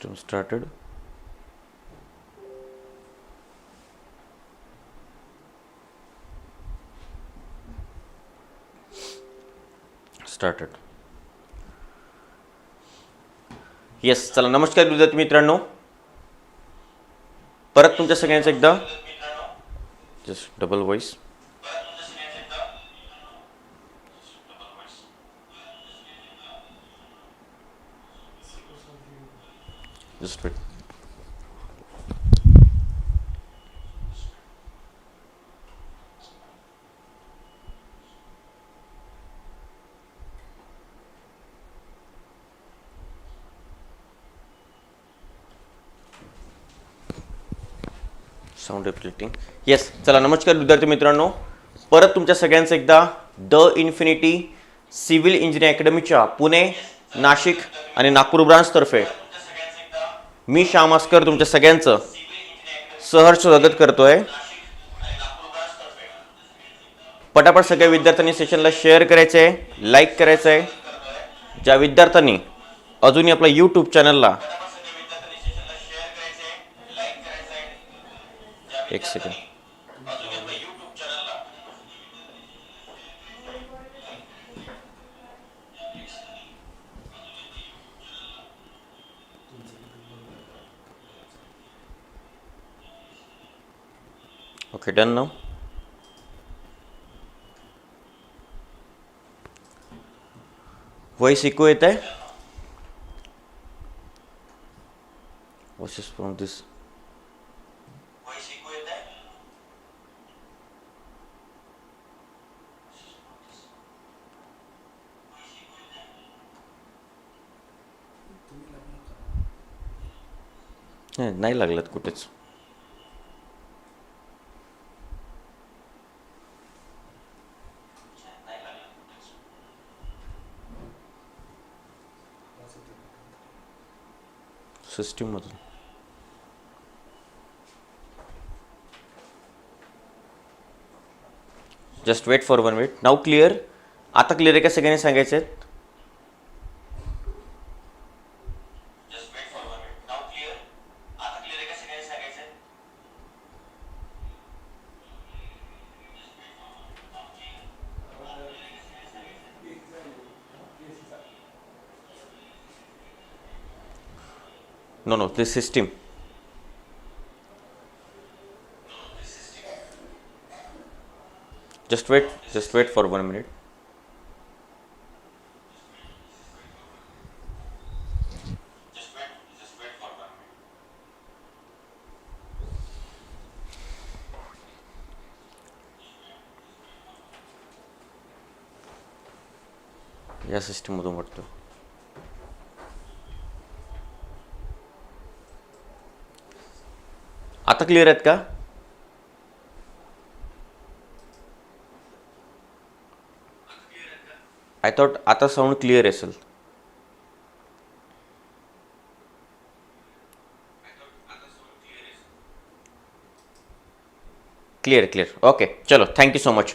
System started. Started. Yes चला नमस्कार विद्यार्थी मित्रांनो परत तुमच्या सगळ्यांचं एकदा just double voice just wait sound reflecting yes चला नमस्कार विद्यार्थी मित्रांनो. परत तुमच्या सगळ्यांचं एकदा द इन्फिनिटी सिव्हिल इंजिनिअरिंग अकॅडमीच्या पुणे नाशिक आणि नागपूर ब्रांचतर्फे मी श्याम आस्कर तुमच्या सगळ्यांचं सहर्ष स्वागत करतोय. पटापट सगळ्या विद्यार्थ्यांनी सेशनला शेअर करायचं आहे लाईक करायचं आहे ज्या विद्यार्थ्यांनी अजूनही आपल्या यूट्यूब चॅनलला एक सेकंड ओके डन नाव वॉइस इको येत आहे वॉइस फ्रॉम दिस नाही लागलात लागलं कुठेच. सिस्टीममधून. Just wait for one wait now clear आता क्लिअर आहे का? सगळ्यांनी सांगायचे आहेत the system. Just wait, just wait for one minute. या सिस्टीममधून वाटतं आता क्लिअर आहेत का? आय थॉट आता साऊंड क्लिअर असेल. क्लिअर क्लिअर ओके चलो. थँक्यू सो मच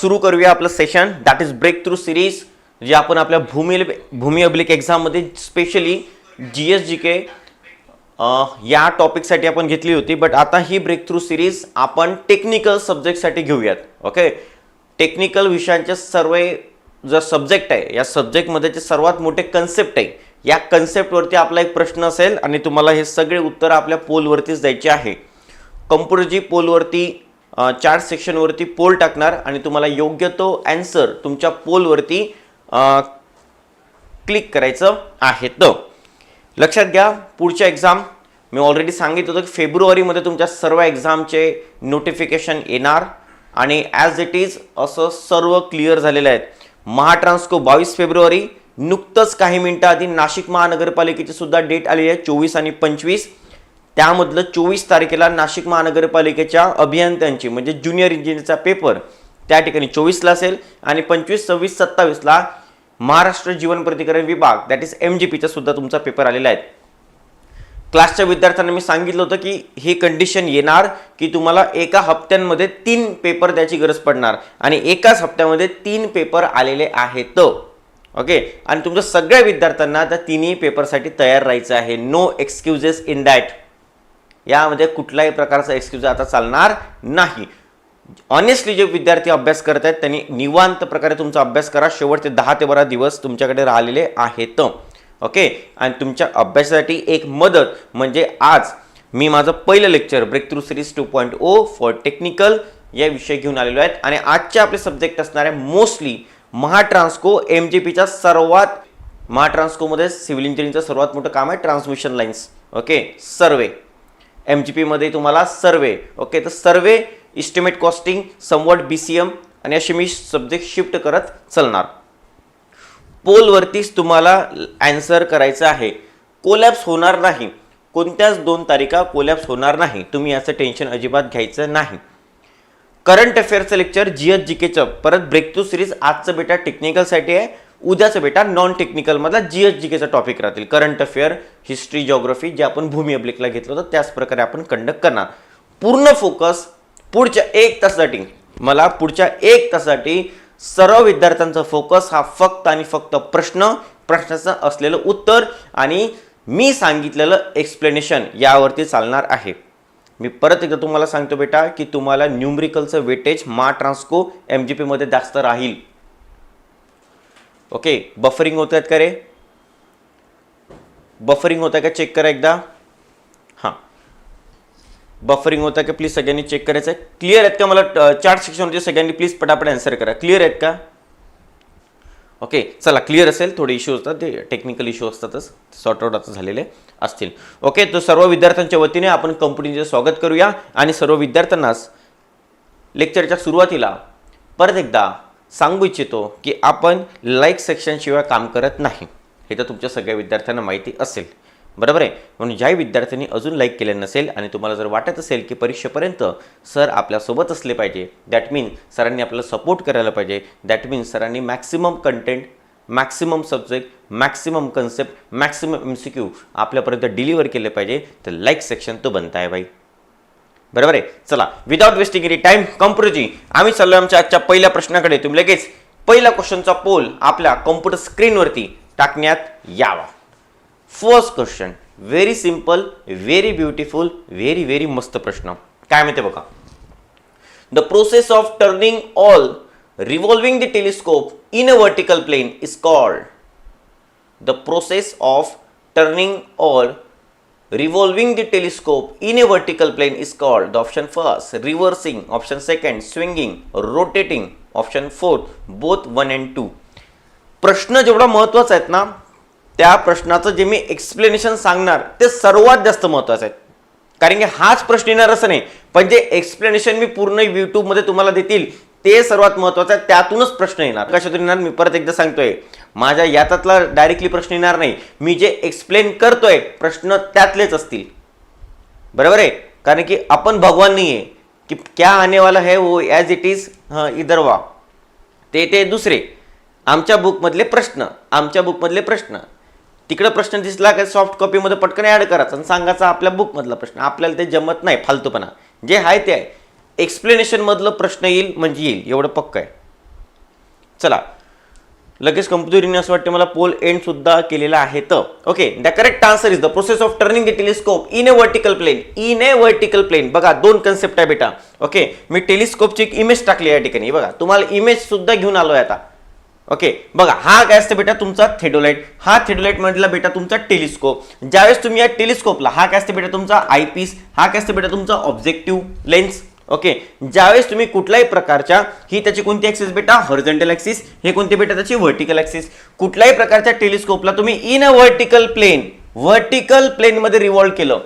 सुरू करूया आपलं session that is breakthrough series जे आपण आपल्या भूमी भूमी अब्लिक एक्झाममध्ये specially G S G K या टॉपिकसाठी आपण घेतली होती बट आता ही ब्रेक थ्रू सिरीज आपण टेक्निकल सब्जेक्टसाठी घेऊयात ओके टेक्निकल विषयांचे सर्व जो सब्जेक्ट आहे या सब्जेक्टमध्ये जे सर्वात मोठे कन्सेप्ट आहे या कन्सेप्टवरती आपला एक प्रश्न असेल आणि तुम्हाला हे सगळे उत्तर आपल्या पोलवरतीच द्यायचे आहे. कम्प्युटरजी पोलवरती चार सेक्शनवरती पोल टाकणार आणि तुम्हाला योग्य तो ॲन्सर तुमच्या पोलवरती क्लिक करायचं आहे. तर लक्षात घ्या पुढच्या एक्झाम मी ऑलरेडी सांगितलं होतं की फेब्रुवारीमध्ये तुमच्या सर्व एक्झामचे नोटिफिकेशन येणार आणि ॲज इट इज असं सर्व क्लिअर झालेलं आहे. महाट्रान्सको बावीस फेब्रुवारी नुकतंच काही मिनिटं आधी नाशिक महानगरपालिकेची सुद्धा डेट आली आहे चोवीस आणि पंचवीस. त्यामधलं चोवीस तारखेला नाशिक महानगरपालिकेच्या अभियंत्यांची म्हणजे ज्युनियर इंजिनियरचा पेपर त्या ठिकाणी चोवीसला असेल आणि पंचवीस सव्वीस सत्तावीसला महाराष्ट्र जीवन प्रतिकरण विभाग दॅट इज एम जी पीचा सुद्धा तुमचा पेपर आलेला आहे. क्लासच्या विद्यार्थ्यांना मी सांगितलं होतं की ही कंडिशन येणार की तुम्हाला एका हप्त्यांमध्ये तीन पेपर द्यायची गरज पडणार. आणि एकाच हप्त्यामध्ये तीन पेपर आलेले आहेत. ओके आणि तुमच्या सगळ्या विद्यार्थ्यांना त्या तिन्ही पेपरसाठी तयार राहायचं आहे. नो एक्सक्युजेस इन दॅट यामध्ये कुठलाही प्रकारचा एक्सक्यूज आता चालणार नाही. ऑनेस्टली जे विद्यार्थी अभ्यास करत आहेत त्यांनी निवांत प्रकारे तुमचा अभ्यास करा. शेवटचे दहा ते बारा दिवस तुमच्याकडे राहिलेले आहेत. ओके? आणि तुमच्या अभ्यासासाठी एक मदत म्हणजे आज मी माझं पहिलं lecture breakthrough series two point O four technical या विषय घेऊन आलेलो आहेत. आणि आजचे आपले सब्जेक्ट असणारे मोस्टली महाट्रान्सको एम जी पीच्या सर्वात महाट्रान्सकोमध्ये सिव्हिल इंजिनिअरिंगचं सर्वात मोठं काम आहे transmission lines okay? Survey. M G पीमध्ये तुम्हाला सर्वे. ओके? तर survey estimate costing somewhat B C M आणि असे मी सब्जेक्ट शिफ्ट करत चालणार. पोलवरतीच तुम्हाला अँसर करायचं आहे. कोलॅप्स होणार नाही. कोणत्याच दोन तारिका कोलॅप्स होणार नाही. तुम्ही याचं टेन्शन अजिबात घ्यायचं नाही. करंट अफेअरचं लेक्चर जी एच जी केचं परत ब्रेक थ्रू सिरीज आजचं बेटा टेक्निकलसाठी आहे. उद्याचं बेटा नॉन टेक्निकलमधला जी एच जी केचा टॉपिक राहतील. करंट अफेअर हिस्ट्री जॉग्रफी जे आपण भूमी अब्लिकला घेतलं होतं त्याच प्रकारे आपण कंडक्ट करणार. पूर्ण फोकस पुढच्या एक तासासाठी. मला पुढच्या एक तासासाठी सर्व विद्यार्थ्यांचा फोकस हा फक्त आणि फक्त प्रश्न प्रश्नाचं असलेलं उत्तर आणि मी सांगितलेलं एक्सप्लेनेशन यावरती चालणार आहे. मी परत एकदा तुम्हाला सांगतो बेटा की तुम्हाला न्यूमरिकलचं वेटेज मा ट्रान्सको एम जी पीमध्ये जास्त राहील. ओके बफरिंग होत आहेत का रे? बफरिंग होत आहे का? चेक करा एकदा. बफरिंग होतं का? प्लीज सगळ्यांनी चेक करायचं आहे. क्लिअर आहेत का मला चार्ट सेक्शनमध्ये सगळ्यांनी प्लीज पटापट आन्सर करा. क्लिअर आहेत का? ओके चला क्लिअर असेल. थोडे इश्यू असतात ते टेक्निकल इश्यू असतातच. सॉर्ट आउट आता झालेले असतील. ओके तर सर्व विद्यार्थ्यांच्या वतीने आपण कंपनीचे स्वागत करूया. आणि सर्व विद्यार्थ्यांनाच लेक्चरच्या सुरुवातीला परत एकदा सांगू इच्छितो की आपण लाईक सेक्शनशिवाय काम करत नाही. हे तर तुमच्या सगळ्या विद्यार्थ्यांना माहिती असेल. बरोबर आहे? म्हणून ज्याही विद्यार्थ्यांनी अजून लाईक केले नसेल आणि तुम्हाला जर वाटत असेल की परीक्षेपर्यंत सर आपल्यासोबत असले पाहिजे दॅट मीन सरांनी आपल्याला सपोर्ट करायला पाहिजे दॅट मीन सरांनी maximum content maximum subject maximum concept maximum M C Q आपल्यापर्यंत डिलिव्हर केले पाहिजे तर लाईक सेक्शन तो बनता आहे भाई. बरोबर आहे? चला विदाउट वेस्टिंग एनी टाइम कम्प्युटरची आम्ही चाललो आमच्या आजच्या पहिल्या प्रश्नाकडे. तुम्ही लगेच पहिल्या क्वेश्चनचा पोल आपल्या कॉम्प्युटर स्क्रीनवरती टाकण्यात यावा. First question very simple very beautiful very very मस्त प्रश्न. काय माहिती बघा? The process of turning all revolving the telescope in a vertical plane is called the process of turning all revolving the telescope in a vertical plane is called the option first reversing option second swinging rotating option fourth both one and two प्रश्न जेवढा महत्त्वाचा आहेत ना त्या प्रश्नाचं जे मी explanation सांगणार ते सर्वात जास्त महत्त्वाचं आहे. कारण की हाच प्रश्न येणार असं नाही. पण जे एक्सप्लेनेशन मी पूर्ण यूट्यूबमध्ये तुम्हाला देतील ते सर्वात महत्त्वाचं आहे. त्यातूनच प्रश्न येणार. कशातून येणार? मी परत एकदा सांगतोय. माझ्या यातातला डायरेक्टली प्रश्न येणार नाही. मी जे एक्सप्लेन करतोय प्रश्न त्यातलेच असतील. बरोबर आहे? कारण की आपण भगवान नाही आहे की क्या आने वाला है वो ॲज इट इज इधर वा ते ते दुसरे. आमच्या बुकमधले प्रश्न. आमच्या बुकमधले प्रश्न. तिकडं प्रश्न दिसला का सॉफ्ट कॉपीमध्ये पटकन ॲड करायचा आणि सांगायचा आपल्या बुकमधला प्रश्न. आपल्याला ते जमत नाही फालतूपणा. जे आहे ते आहे. एक्सप्लेनेशनमधलं प्रश्न येईल म्हणजे येईल. एवढं पक्क आहे. चला. लगेच कम्प्युटरने असं वाटतं मला पोल एंड सुद्धा केलेला आहे तर. Okay the correct answer is the process of turning the telescope in a vertical plane in a vertical plane बघा दोन कन्सेप्ट आहे बेटा. ओके मी टेलिस्कोपची एक इमेज टाकली या ठिकाणी. बघा तुम्हाला इमेज सुद्धा घेऊन आहे आता. ओके बघा हा काय असतं बेटा तुमचा थेडोलाइट. हा थेडोलाइट म्हटला बेटा तुमचा टेलिस्कोप. ज्यावेळेस तुम्ही या टेलिस्कोपला हा काय असतं बेटा तुमचा आयपीस हा काय असतं बेटा तुमचा ऑब्जेक्टिव्ह लेन्स ओके? ज्यावेळेस तुम्ही कुठल्याही प्रकारच्या ही त्याची कोणती ऍक्सिस बेटा? हॉरिझॉन्टल ऍक्सिस हे कोणती बेटा त्याची व्हर्टिकल ऍक्सिस कुठल्याही प्रकारच्या टेलिस्कोपला तुम्ही in a vertical plane vertical प्लेनमध्ये रिव्हॉल्व केलं.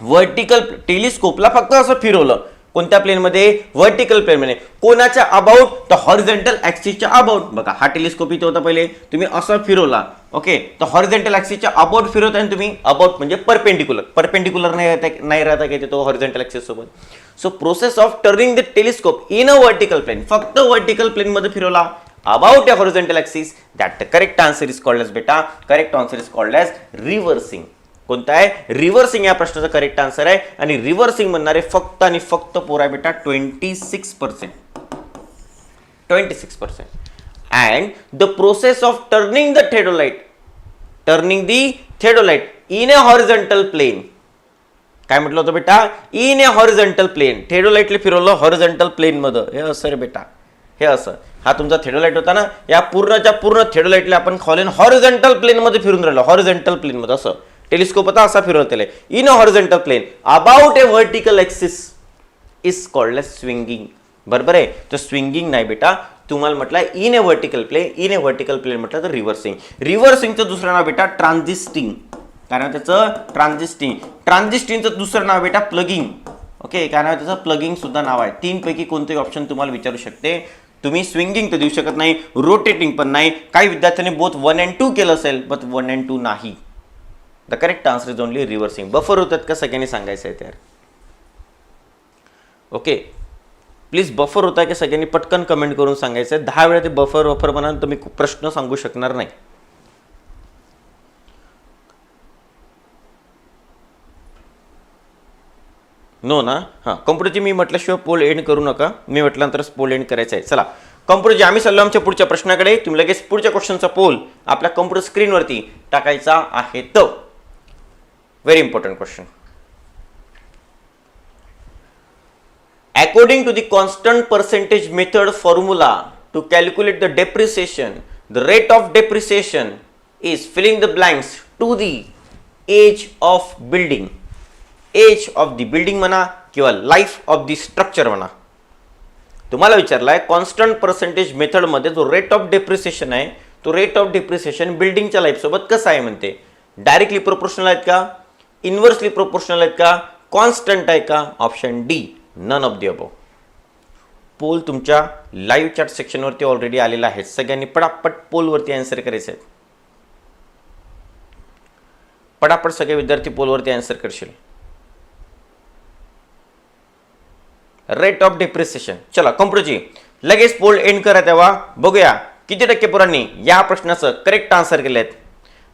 व्हर्टिकल टेलिस्कोपला फक्त असं फिरवलं. कोणत्या प्लेनमध्ये व्हर्टिकल प्लेनमध्ये कोणाच्या अबाउट तर हॉरिझेंटल ॲक्सिसच्या अबाउट बघा हा टेलिस्कोप इथे होता पहिले. तुम्ही असं फिरवला ओके तर हॉरिझेंटल ॲक्सिसच्या अबाउट फिरवताय तुम्ही? अबाउट म्हणजे परपेंडिक्युलर परपेंडिक्युलर नाही राहता नाही राहता का तो हॉरिझेंटल ऍक्सिस सोबत. So process of turning the telescope in a vertical plane फक्त व्हर्टिकल प्लेनमध्ये फिरवला. About a horizontal axis that the correct answer is called as बेटा correct answer is called as reversing कोणता आहे? रिव्हर्सिंग या प्रश्नाचं correct answer आहे. आणि रिव्हर्सिंग म्हणणारे फक्त आणि फक्त पोरा बेटा twenty six percent twenty six percent and the process of turning the theodolite turning the theodolite in a horizontal plane काय म्हटलं होतं बेटा? इन ए हॉरिझॉन्टल प्लेन थेडोलाइटले फिरवलं हॉरिझॉन्टल प्लेन मध्ये हे असं रे बेटा. हे असं. हा तुमचा थेडोलाइट होता ना? या पूर्णच्या पूर्ण थेडोलाइटला आपण खॉलेन हॉरिझॉन्टल प्लेनमध्ये फिरून राहिलो. हॉरिझॉन्टल प्लेनमध्ये असं. टेलिस्कोप आता असा फिरवतेला in a horizontal plane about a vertical axis is called swinging बरोबर आहे? तर स्विंगिंग नाही बेटा. तुम्हाला म्हटलं in a vertical plane in a vertical plane म्हटलं तर रिव्हर्सिंग रिव्हर्सिंगचं दुसरं नाव बेटा ट्रान्झिस्टिंग कारण त्याचं? ट्रान्झिस्टिंग ट्रान्झिस्टिंगचं दुसरं नाव बेटा प्लगिंग ओके कारण त्याचं? प्लगिंग सुद्धा नाव आहे. तीनपैकी कोणतंही कोणतेही ऑप्शन तुम्हाला विचारू शकते. तुम्ही स्विंगिंग तर देऊ शकत नाही रोटेटिंग पण नाही. काही विद्यार्थ्यांनी बोथ वन अँड टू केलं असेल बट वन अँड टू नाही. The correct answer is only reversing buffer होतात का सगळ्यांनी सांगायचं आहे त्यावर ओके प्लीज बफर होता की सगळ्यांनी पटकन कमेंट करून सांगायचं आहे दहा वेळा ते बफर बफर म्हणाल तर मी प्रश्न सांगू शकणार नाही नो ना हां कम्प्युटरची मी म्हटल्याशिवाय पोल एंड करू नका मी म्हटल्यानंतरच पोल एंड करायचं आहे चला कम्प्युटरची आम्ही चाललो आमच्या पुढच्या प्रश्नाकडे तुम्ही लगेच पुढच्या क्वेश्चनचा पोल आपल्या कॉम्प्युटर स्क्रीनवरती टाकायचा आहे तर very important question According to the constant percentage method formula to calculate the depreciation, the rate of depreciation is filling the blanks to the age of building. Age of the building म्हणा किंवा life of the structure म्हणा तुम्हाला विचारलाय constant percentage मेथडमध्ये जो rate of depreciation आहे तो rate of depreciation बिल्डिंगच्या लाईफसोबत कसा आहे म्हणते डायरेक्टली प्रोपोर्शनल आहेत का इन्व्हर्सली प्रोपोर्शनल आहेत का? कॉन्स्टंट आहे का? Option D none of the above तुमच्या लाईव्ह चॅट सेक्शनवरती ऑलरेडी आलेला आहे. सगळ्यांनी पटापट पोलवरती आन्सर करायचे आहेत पटापट सगळे विद्यार्थी पोलवरती आन्सर करशील. रेट ऑफ डिप्रिसिएशन चला कॉम्प्युटरची लगेच पोल एंड करा तेव्हा. बघूया किती टक्के पोरांनी या प्रश्नाचं करेक्ट आन्सर केले आहेत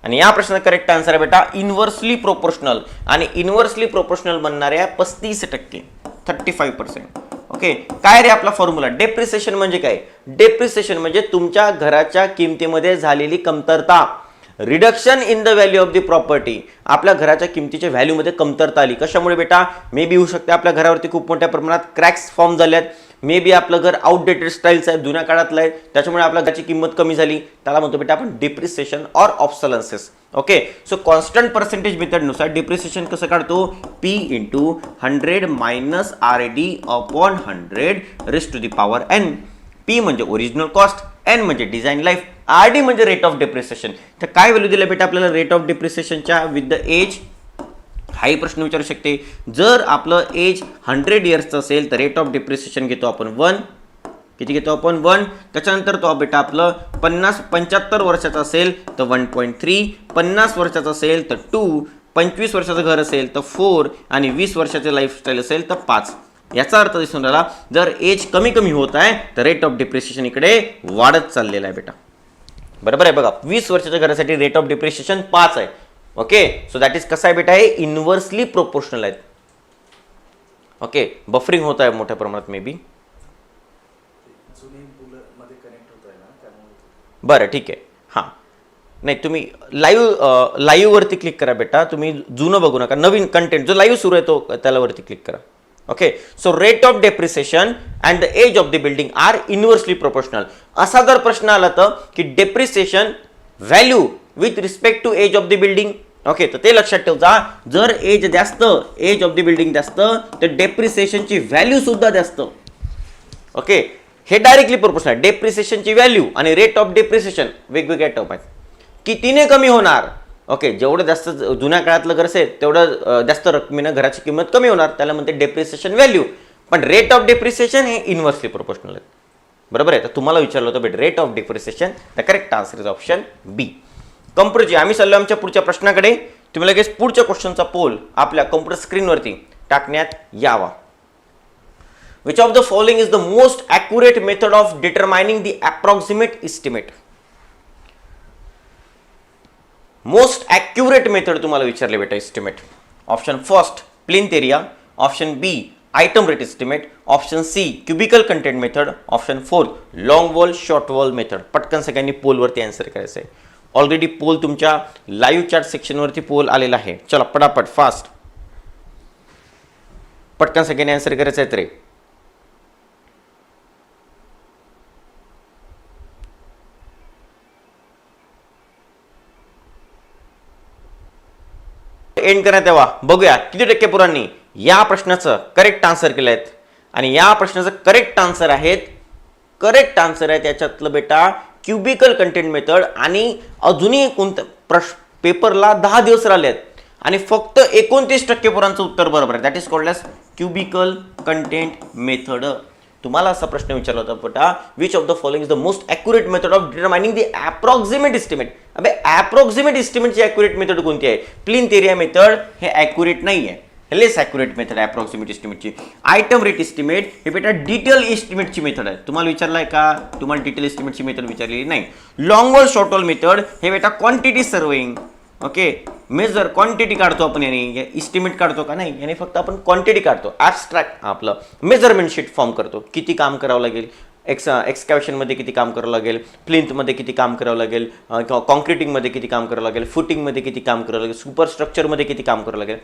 आणि या प्रश्नाचा करेक्ट आन्सर आहे बेटा इन्व्हर्सली प्रोपोर्शनल आणि इन्व्हर्सली प्रोपोर्शनल बनणाऱ्या पस्तीस टक्के थर्टी फाईव्ह पर्सेंट ओके काय रे आपला फॉर्म्युला डेप्रिसिएशन म्हणजे काय? डेप्रिसिएशन म्हणजे तुमच्या घराच्या किमतीमध्ये झालेली कमतरता. Reduction in the value of the property आपल्या घराच्या किमतीच्या व्हॅल्यूमध्ये कमतरता आली. कशामुळे बेटा? मे बी होऊ शकते आपल्या घरावरती खूप मोठ्या प्रमाणात क्रॅक्स फॉर्म झाल्यात. मे बी आपलं घर आउटडेटेड स्टाईलचं आहे जुन्या काळातलं आहे. त्याच्यामुळे आपल्या घराची किंमत कमी झाली. त्याला म्हणतो बेटा आपण depreciation or obsolescence okay so constant percentage मेथडनुसार depreciation कसं काढतो? P into hundred minus R D upon hundred raised to the power N P म्हणजे ओरिजिनल कॉस्ट एन म्हणजे डिझाईन लाईफ आर डी म्हणजे रेट ऑफ डिप्रिसिएशन तर काय value दिलं बेटा आपल्याला? रेट ऑफ डिप्रिसिएशनच्या विथ द एज हाही प्रश्न विचारू शकते. जर आपलं एज हंड्रेड इयर्सचं असेल तर रेट ऑफ डिप्रिसिएशन घेतो आपण वन किती घेतो आपण? वन त्याच्यानंतर तो बेटा आपलं पन्नास पंच्याहत्तर वर्षाचा असेल तर वन पॉईंट थ्री पन्नास वर्षाचा असेल तर टू पंचवीस वर्षाचं घर असेल तर फोर आणि वीस वर्षाचे लाईफस्टाईल असेल तर पाच. याचा अर्थ दिसून राहिला जर एज कमी कमी होत आहे तर रेट ऑफ डिप्रिसिएशन इकडे वाढत चाललेला आहे बेटा. बरोबर आहे बघा. वीस वर्षाच्या घरासाठी रेट ऑफ डिप्रिसिएशन पाच आहे. ओके सो दॅट इज कसं आहे बेटा? हे इन्व्हर्सली प्रोपोर्शनल आहेत. ओके बफरिंग होत आहे मोठ्या प्रमाणात मे बी बरं ठीक आहे. हां. नाही तुम्ही लाईव्ह लाईव्हवरती क्लिक करा बेटा. तुम्ही जुनं बघू नका. नवीन कंटेंट जो लाईव्ह सुरू आहे तो त्याला वरती क्लिक करा. Okay so rate of depreciation and the age of the building are inversely proportional असा जर प्रश्न आला तर की depreciation value with respect to age of the building okay तर ते लक्षात ठेवता जर एज जास्त एज ऑफ द बिल्डिंग जास्त तर डेप्रिसिएशनची व्हॅल्यू सुद्धा जास्त. ओके हे डायरेक्टली प्रोपोर्शनल आहे डेप्रिसिएशनची व्हॅल्यू आणि रेट ऑफ डेप्रिसिएशन वेगवेगळ्या टर्म आहेत. कितीने कमी होणार? ओके जेवढं जास्त जुन्या काळातलं घर असेल तेवढं जास्त रकमेनं घराची किंमत कमी होणार. त्याला म्हणते डेप्रिसिएशन व्हॅल्यू पण रेट ऑफ डेप्रिसिएशन हे इन्व्हर्सली प्रोपोर्शनल आहे. बरोबर आहे? तर तुम्हाला विचारलं होतं बेट rate of depreciation the correct answer is option B कम्प्युटरची आम्ही चाललो आमच्या पुढच्या प्रश्नाकडे. तुम्ही लगेच पुढच्या क्वेश्चनचा पोल आपल्या कम्प्युटर स्क्रीनवरती टाकण्यात यावा. Which of the following is the most accurate method of determining the approximate estimate most accurate method तुम्हाला विचारले बेटा estimate option first plinth area option B item rate estimate option C cubical content method option four long wall short wall method पटकन सगळ्यांनी पोलवरती answer करायचं आहे already poll तुमच्या live chat सेक्शनवरती पोल आलेला आहे. चला पटापट फास्ट पटकन सगळ्यांनी आन्सर करायचं आहेत रे एंड करण्यात यावा. बघूया किती टक्के पुरांनी या प्रश्नाचं करेक्ट आन्सर केलं आहेत आणि या प्रश्नाचं करेक्ट आन्सर आहेत करेक्ट आन्सर आहे त्याच्यातलं बेटा क्युबिकल कंटेंट मेथड आणि अजूनही कोणतं प्रश पेपरला दहा दिवस राहिले आहेत आणि फक्त एकोणतीस टक्के पोरांचं उत्तर बरोबर आहे. That is called as cubical content method तुम्हाला असा प्रश्न विचारला होता पटा which of the following is the most accurate method of determining the approximate estimate अबे अप्रॉक्सिमेट इस्टिमेटची अॅक्युरेट मेथड कोणती आहे? प्लीन तेरिया मेथड हे अॅक्युरेट नाही आहे लेस ॲक्युरेट मेथड आहे अप्रॉक्सिमेट इस्टिमेटची आयटम रेट इस्टिमेट हे बेटा डिटेल इस्टिमेटची मेथड आहे. तुम्हाला विचारलं आहे का? तुम्हाला डिटेल इस्टिमेटची मेथड विचारलेली नाही. लॉंगवर वॉल शॉर्ट मेथड हे बेटा quantity serving okay major quantity काढतो आपण याने. इस्टिमेट काढतो का नाही? याने फक्त आपण क्वांटिटी काढतो. ॲबस्ट्रॅक्ट आपलं मेजरमेंट शीट फॉर्म करतो. किती काम करावं लागेल? एक्स एक्सकॅवेशनमध्ये किती काम करावं लागेल? प्लिंथमध्ये किती काम करावं लागेल? किंवा कॉन्क्रिटिंगमध्ये किती काम करावं लागेल? फुटिंगमध्ये किती काम करावं लागेल? सुपर स्ट्रक्चरमध्ये किती काम करावं लागेल?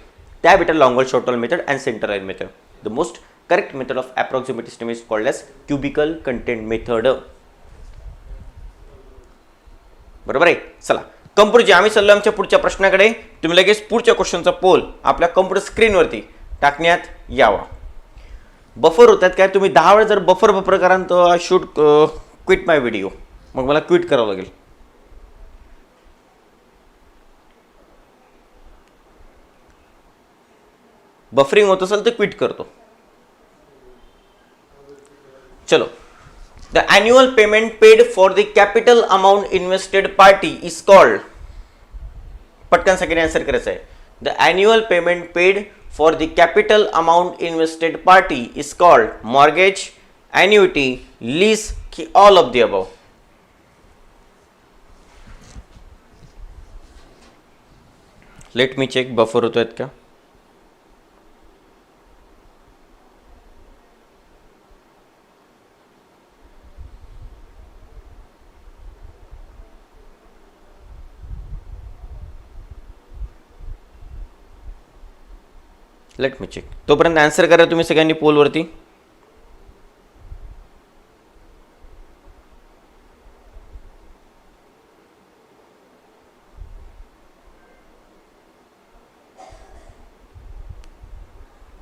त्या better long wall short method and centre line method the most correct method of approximate estimate called as cubical content method बरोबर आहे? चला. कम्प्युटरची आम्ही चाललो आमच्या पुढच्या प्रश्नाकडे. तुम्ही लगेच पुढच्या क्वेश्चनचा पोल आपल्या कम्प्युटर स्क्रीनवरती टाकण्यात यावा. बफर होतात काय? तुम्ही दहा वेळा जर बफर बफर कराल तर शूट क्विट माय व्हिडिओ मग मला क्विट करावं लागेल. बफरिंग होत असेल तर क्विट करतो. चलो. The annual payment paid for the capital amount invested party is called पटकन सगळ्यांनी आन्सर करायचं आहे the annual payment paid for the capital amount invested party is called mortgage annuity lease की all of the above let me check buffer होतो आहेत का? Let me check तोपर्यंत answer करा तुम्ही सगळ्यांनी पोलवरती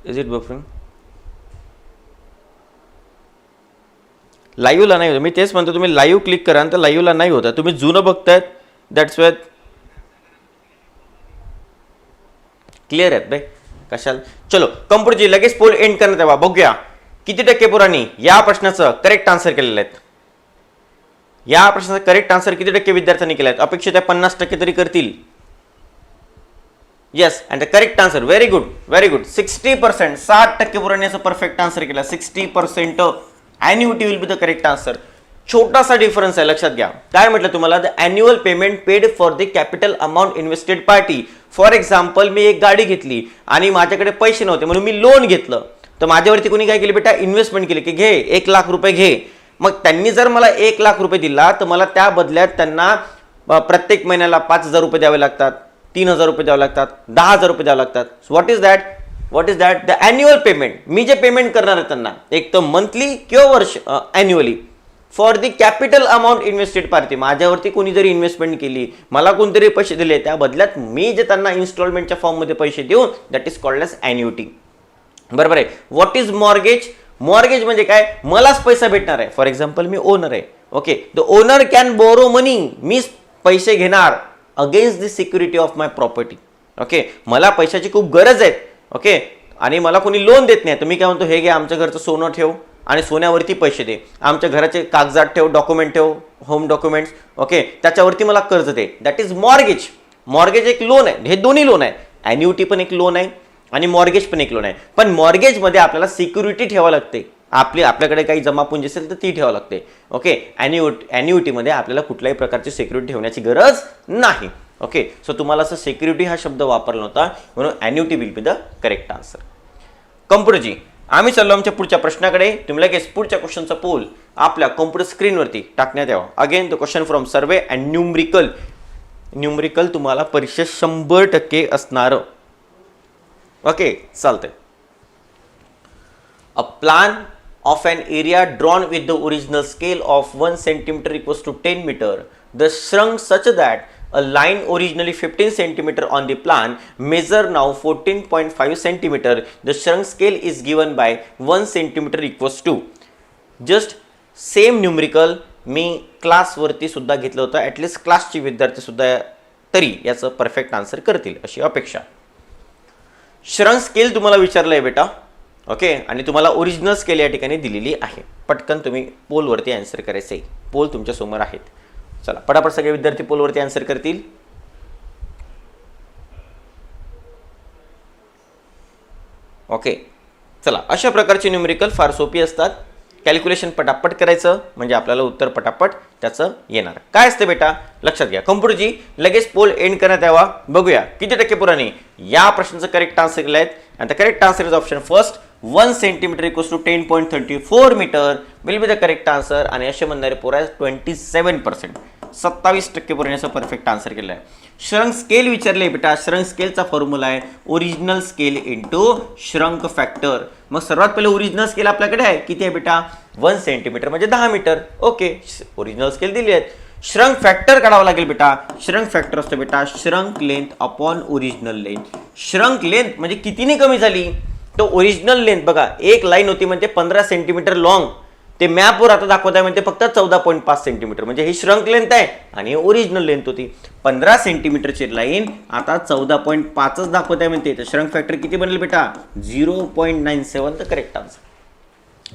इज इट बफरिंग लाईव्हला नाही होतं. मी तेच म्हणतो तुम्ही लाईव्ह क्लिक करा तर लाईव्हला नाही होता. तुम्ही जुनं बघतायत दॅट्स वेट क्लिअर आहेत बाय कशाल? चलो कम्प्युटरची लगेच पोल एंड करण्यात यावा बघूया. किती टक्के पोरांनी या प्रश्नाचं करेक्ट आन्सर केलेलं आहेत. या प्रश्नाचं करेक्ट आन्सर किती टक्के विद्यार्थ्यांनी केलं आहेत अपेक्षित आहे पन्नास टक्के तरी करतील. Yes and the correct answer very good very good sixty percent साठ टक्के पुराने असं परफेक्ट आन्सर केला. Sixty percent annuity will be the correct answer छोटासा डिफरन्स आहे लक्षात घ्या. काय म्हटलं तुम्हाला? The annual payment paid for the capital amount invested party for example मी एक गाडी घेतली आणि माझ्याकडे पैसे नव्हते म्हणून मी लोन घेतलं. तर माझ्यावरती कोणी काय केली बेटा? इन्व्हेस्टमेंट केली की घे एक लाख रुपये घे. मग त्यांनी जर मला एक लाख रुपये दिला तर मला त्या बदल्यात त्यांना प्रत्येक महिन्याला पाच हजार रुपये द्यावे लागतात तीन हजार रुपये द्यावे लागतात दहा हजार रुपये द्यावे लागतात. What is that what is that the annual payment मी जे पेमेंट करणार आहे त्यांना एक तर मंथली किंवा वर्ष annually for the capital amount invested party माझ्यावरती कोणी जरी इन्व्हेस्टमेंट केली मला कोणतरी पैसे दिले त्या बदल्यात मी जे त्यांना इन्स्टॉलमेंटच्या फॉर्ममध्ये पैसे देऊन that is called as annuity बरोबर आहे? व्हॉट इज मॉर्गेज मॉर्गेज म्हणजे काय? मलाच पैसा भेटणार आहे. फॉर एक्झाम्पल मी ओनर आहे. Okay the owner can borrow money मी पैसे घेणार against the security of my property okay मला पैशाची खूप गरज आहे. ओके आणि मला कोणी लोन देत नाही. तर मी काय म्हणतो हे घ्या आमच्या घरचं सोनं ठेव. आणि सोन्यावरती पैसे दे. आमच्या घराचे कागदात ठेव डॉक्युमेंट ठेव होम डॉक्युमेंट्स ओके त्याच्यावरती मला कर्ज दे. दॅट इज मॉर्गेज मॉर्गेज एक लोन आहे. हे दोन्ही लोन आहे. ॲन्युटी पण एक लोन आहे आणि मॉर्गेज पण एक लोन आहे. पण मॉर्गेजमध्ये आपल्याला सिक्युरिटी ठेवावी लागते. आपली आपल्याकडे काही जमापुंजी असेल तर ती ठेवावी लागते. ओके ॲन्युट ॲन्युटीमध्ये आपल्याला कुठल्याही प्रकारची सिक्युरिटी ठेवण्याची गरज नाही. ओके सो तुम्हाला असं सिक्युरिटी हा शब्द वापरला होता. म्हणून annuity will be the correct answer कम्प्युटरची आम्ही चाललो आमच्या पुढच्या प्रश्नाकडे. तुम्ही लगेच पुढच्या क्वेश्चनचा पोल आपल्या कॉम्प्युटर स्क्रीनवरती टाकण्यात यावा. Again the question from survey and numerical numerical तुम्हाला परीक्षेत शंभर टक्के असणार. ओके चालतंय. A plan of an area drawn with the original scale of 1 centimeter equals to 10 meter. The shrunk such that a line originally 15 centimeter on the plan measure now 14.5 centimeter. The shrunk scale is given by 1 centimeter equals to just same numerical मी क्लासवरती सुद्धा घेतलं होतं. At least क्लासचे विद्यार्थी सुद्धा तरी याचं perfect answer करतील अशी अपेक्षा. श्रंग स्केल तुम्हाला विचारलं आहे बेटा. ओके आणि तुम्हाला ओरिजिनल स्केल या ठिकाणी दिलेली आहे. पटकन तुम्ही पोलवरती आन्सर करायचं आहे पोल तुमच्यासमोर आहेत. चला पटापट सगळे विद्यार्थी पोलवरती आन्सर करतील. ओके चला अशा प्रकारचे न्युमेरिकल फार सोपी असतात. कॅल्क्युलेशन पटापट करायचं म्हणजे आपल्याला उत्तर पटापट त्याचं येणार. काय असतं बेटा? लक्षात घ्या. कम्प्युटरची लगेच पोल एंड करण्यात यावा. बघूया किती टक्के पुराने या प्रश्नाचं करेक्ट आन्सर केलं आहेत आणि the correct answer is option first one centimetre equals to ten point thirty four metre will be the correct answer आणि असे म्हणणारे पोरा ट्वेंटी सेवन पर्सेंट सत्तावीस टक्केपर्यंत असं परफेक्ट आन्सर केला आहे श्रंक स्केल विचारले बेटा. श्रंक स्केलचा फॉर्म्युला आहे. Original scale into shrunk factor मग सर्वात पहिले ओरिजिनल स्केल आपल्याकडे आहे. किती आहे बेटा? वन सेंटीमीटर म्हणजे दहा मीटर ओके ओरिजिनल स्केल दिली आहेत. श्रंक फॅक्टर काढावा लागेल बेटा. श्रंक फॅक्टर असतो बेटा. Shrunk length upon original length shrunk length म्हणजे कितीने कमी झाली? तो ओरिजिनल लेंथ बघा एक लाईन होती म्हणजे पंधरा सेंटीमीटर लॉंग ते मॅपवर आता दाखवत आहे म्हणजे फक्त चौदा पॉईंट पाच सेंटीमीटर म्हणजे ही श्रंक लेंथ आहे आणि ओरिजिनल लेंथ होती. पंधरा सेंटीमीटरची लाईन आता चौदा पॉईंट पाचच दाखवत आहे म्हणते. तर श्रंक फॅक्टर किती बनेल बेटा? झिरो पॉईंट नाईन सेवन तर करेक्ट आन्सर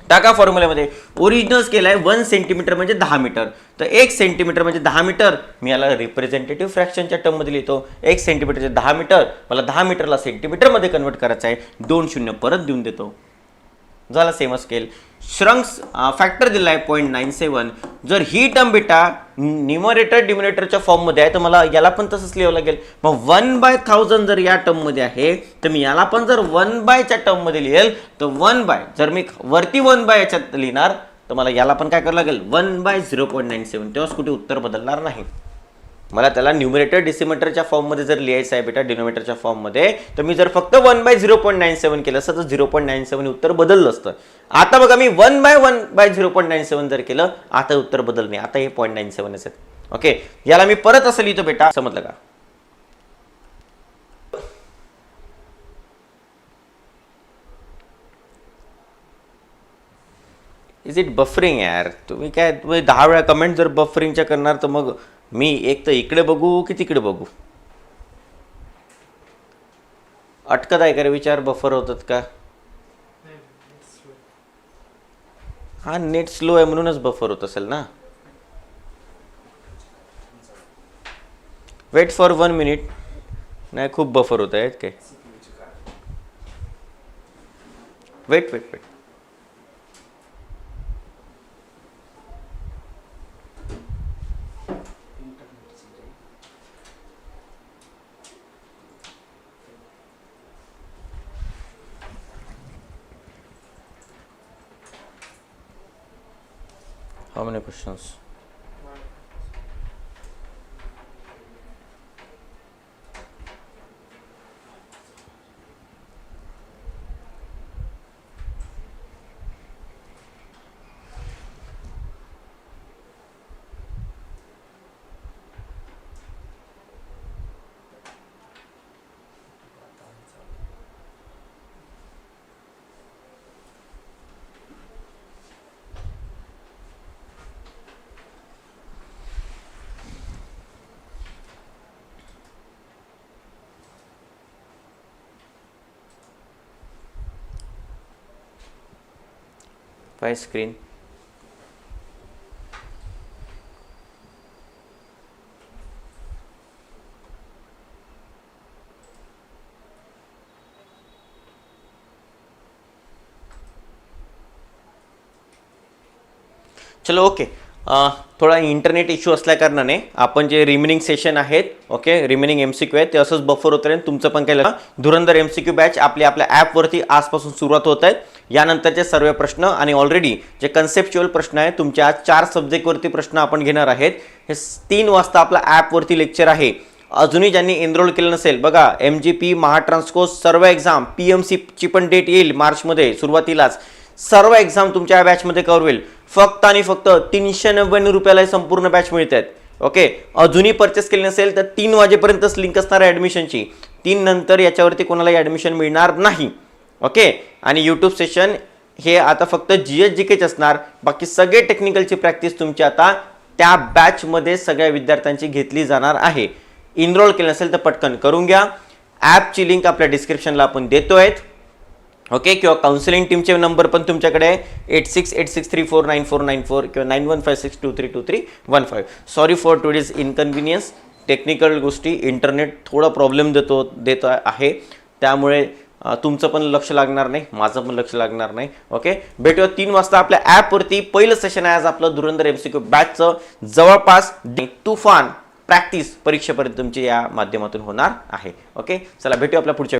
टाका फॉर्म्युल्यामध्ये ओरिजिनल स्केल आहे वन सेंटीमीटर म्हणजे दहा मीटर तर एक सेंटीमीटर म्हणजे दहा मीटर मी याला रिप्रेझेंटेटिव्ह फ्रॅक्शनच्या टर्ममध्ये लिहितो. एक सेंटीमीटरचे दहा मीटर मला दहा मीटरला सेंटीमीटरमध्ये कन्वर्ट करायचं आहे. दोन शून्य परत देऊन देतो. झाला सेम स्केल श्रंक्स फॅक्टर दिला आहे पॉईंट नाईन सेवन जर ही टर्म बेटा न्युमरेटर डिमिनेटरच्या फॉर्ममध्ये आहे तर मला याला पण तसंच लिहावं लागेल. मग वन बाय थाउजंड जर या टर्ममध्ये आहे तर मी याला पण जर वन बायच्या टर्ममध्ये लिहेल तर वन बाय जर मी वरती वन बाय याच्यात लिहिणार तर मला याला पण काय करावं लागेल? One by zero point nine seven तेव्हाच कुठे उत्तर बदलणार नाही. मला त्याला न्युमिरेटर डिसिमेटरच्या फॉर्ममध्ये जर लिहायचं आहे बेटा डिनोमिटरच्या फॉर्ममध्ये तर मी जर फक्त one by zero point nine seven केलं असतं तर झिरो पॉईंट नाईन सेवन उत्तर बदललं असतं. आता बघा मी one by one by zero point nine seven जर केलं आता उत्तर बदल नाही. आता हे पॉईंट नाईन सेवनच आहेत ओके याला मी परत असं लिहितो बेटा समजलं का? इज इट बफरिंग यार? तुम्ही काय तुम्ही दहा वेळा कमेंट जर बफरिंगच्या करणार तर मग मी एक तर इकडे बघू की तिकडे बघू? अटकत आहे का रे विचार? बफर होतात का? हा नेट स्लो आहे म्हणूनच बफर होत असेल ना? वेट फॉर वन मिनिट नाही खूप बफर होत आहेत काय? Wait wait wait How many questions? Why screen? चलो ओके थोडा इंटरनेट इश्यू असल्याकारणाने आपण जे रिमेनिंग सेशन आहेत okay remaining M C Q आहेत ते असंच बफर होत राहील तुमचं पण काही धुरंधर एम सी क्यू बॅच आपली आपल्या ॲपवरती आजपासून सुरुवात होत आहेत यानंतरचे सर्व प्रश्न आणि ऑलरेडी जे कन्सेप्च्युअल प्रश्न आहेत तुमच्या आज चार सब्जेक्टवरती प्रश्न आपण घेणार आहेत. हे तीन वाजता आपला ॲपवरती लेक्चर आहे. अजूनही ज्यांनी एनरोल केलं नसेल बघा एम जी पी महाट्रान्सको सर्व एक्झाम पी एम सीची पण डेट येईल मार्चमध्ये सुरुवातीलाच. सर्व एक्झाम तुमच्या या बॅचमध्ये कव्हर होईल. फक्त आणि फक्त तीनशे नव्याण्णव रुपयाला संपूर्ण बॅच मिळत आहेत. ओके अजूनही परचेस केली नसेल तर तीन वाजेपर्यंतच लिंक असणार आहे ॲडमिशनची तीन नंतर याच्यावरती कोणालाही ॲडमिशन मिळणार नाही. ओके? आणि यूट्यूब सेशन हे आता फक्त जी एच जी केच असणार. बाकी सगळे टेक्निकलची प्रॅक्टिस तुमची आता त्या बॅचमध्ये सगळ्या विद्यार्थ्यांची घेतली जाणार आहे. इनरोल केलं नसेल तर पटकन करून घ्या. ॲपची लिंक आपल्या डिस्क्रिप्शनला आपण देतो आहेत ओके? किंवा काउन्सिलिंग टीमचे नंबर पण तुमच्याकडे eight six eight six three four nine four nine four किंवा nine one five six two three two three one five sorry for today's inconvenience technical गोष्टी इंटरनेट थोडा प्रॉब्लेम देतो देत आहे. त्यामुळे तुमचं पण लक्ष लागणार नाही माझं पण लक्ष लागणार नाही ओके भेटूया तीन वाजता आपल्या ॲपवरती पहिलं सेशन आहे आज आपलं धुरंधर एमसीक्यू बॅचचं जवळपास तुफान प्रॅक्टिस परीक्षेपर्यंत तुमची या माध्यमातून होणार आहे ओके चला भेटू आपल्या पुढच्या